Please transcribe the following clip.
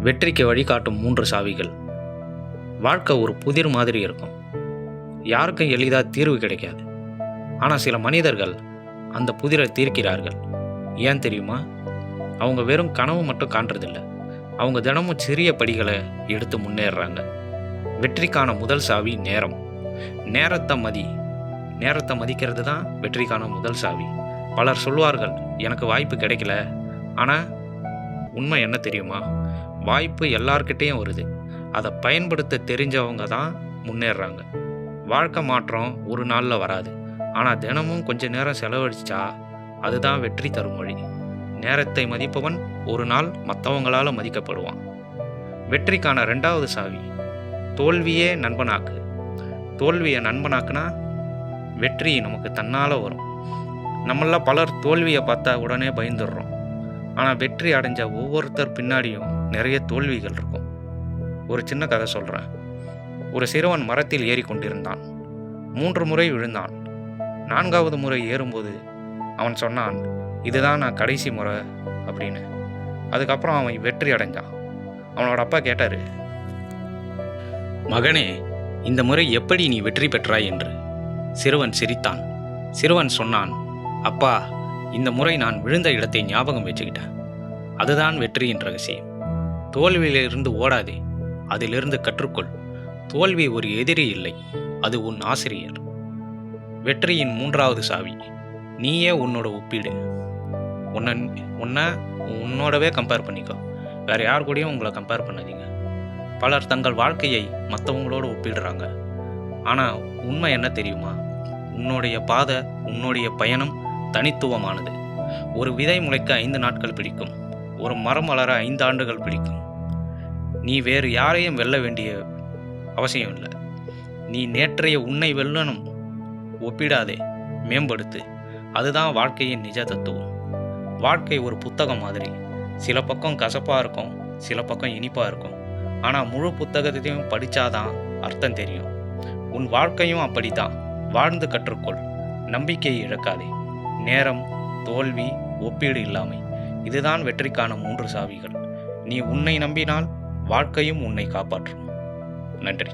வெற்றிக்கு வழிகாட்டும் மூன்று சாவிகள். வாழ்க்கை ஒரு புதிர் மாதிரி இருக்கும். யாருக்கும் எளிதாக தீர்வு கிடைக்காது. ஆனால் சில மனிதர்கள் அந்த புதிரை தீர்க்கிறார்கள். ஏன் தெரியுமா? அவங்க வெறும் கனவு மட்டும் காண்றதில்ல. அவங்க தினமும் சிறிய படிகளை எடுத்து முன்னேறுறாங்க வெற்றிக்கான முதல் சாவி நேரம். நேரத்தை மதி. நேரத்தை மதிக்கிறது தான் வெற்றிக்கான முதல் சாவி. பலர் சொல்வார்கள் எனக்கு வாய்ப்பு கிடைக்கல. ஆனால் உண்மை என்ன தெரியுமா? வாய்ப்பு எல்லார்கிட்டேயும் வருது. அதை பயன்படுத்த தெரிஞ்சவங்க தான் முன்னேறாங்க. வாழ்க்கை மாற்றம் ஒரு நாளில் வராது. ஆனால் தினமும் கொஞ்ச நேரம் செலவழிச்சா அதுதான் வெற்றி தரும் வழி. நேரத்தை மதிப்பவன் ஒரு நாள் மற்றவங்களால் மதிக்கப்படுவான். வெற்றிக்கான ரெண்டாவது சாவி தோல்வியே நண்பனாக்கு. தோல்வியை நண்பனாக்குனா வெற்றி நமக்கு தன்னால் வரும். நம்மள பலர் தோல்வியை பார்த்தா உடனே பயந்துடுறோம். ஆனால் வெற்றி அடைஞ்ச ஒவ்வொருத்தர் பின்னாடியும் நிறைய தோல்விகள் இருக்கும். ஒரு சின்ன கதை சொல்கிறேன் ஒரு சிறுவன் மரத்தில் ஏறி கொண்டிருந்தான் மூன்று முறை விழுந்தான். நான்காவது முறை ஏறும்போது அவன் சொன்னான் இதுதான் நான் கடைசி முறை அப்படின்னு. அதுக்கப்புறம் அவன் வெற்றி அடைஞ்சான். அவனோட அப்பா கேட்டார் மகனே இந்த முறை எப்படி நீ வெற்றி பெற்றாய்? என்று. சிறுவன் சிரித்தான். சிறுவன் சொன்னான் அப்பா இந்த முறை நான் விழுந்த இடத்தை ஞாபகம் வச்சுக்கிட்டேன். அதுதான் வெற்றியின் ரகசியம். தோல்வியிலிருந்து ஓடாதே அதிலிருந்து கற்றுக்கொள். தோல்வி ஒரு எதிரி இல்லை அது உன் ஆசிரியர். வெற்றியின் மூன்றாவது சாவி நீயே உன்னோட ஒப்பீடு. உன்னை உன்னை உன்னோடவே கம்பேர் பண்ணிக்கோ. வேற யார் கூடயும் உங்களை கம்பேர் பண்ணாதீங்க. பலர் தங்கள் வாழ்க்கையை மற்றவங்களோட ஒப்பிடுறாங்க. ஆனால் உண்மை என்ன தெரியுமா? உன்னுடைய பாதை உன்னுடைய பயணம் தனித்துவமானது. ஒரு விதை முளைக்க ஐந்து நாட்கள் பிடிக்கும். ஒரு மரம் வளர ஐந்து ஆண்டுகள் பிடிக்கும். நீ வேறு யாரையும் வெல்ல வேண்டிய அவசியம் இல்லை. நீ நேற்றைய உன்னை வெல்லணும் ஒப்பிடாதே மேம்படுத்து. அதுதான் வாழ்க்கையின் நிஜ தத்துவம். வாழ்க்கை ஒரு புத்தகம் மாதிரி. சில பக்கம் கசப்பாக இருக்கும் சில பக்கம் இனிப்பாக இருக்கும். ஆனால் முழு புத்தகத்தையும் படித்தாதான் அர்த்தம் தெரியும். உன் வாழ்க்கையும் அப்படித்தான். வாழ்ந்து கற்றுக்கொள். நம்பிக்கையை இழக்காதே. நேரம் தோல்வி ஒப்பீடு இல்லாமை. இதுதான் வெற்றிக்கான மூன்று சாவிகள். நீ உன்னை நம்பினால் வாழ்க்கையும் உன்னை காப்பாற்றும். நன்றி.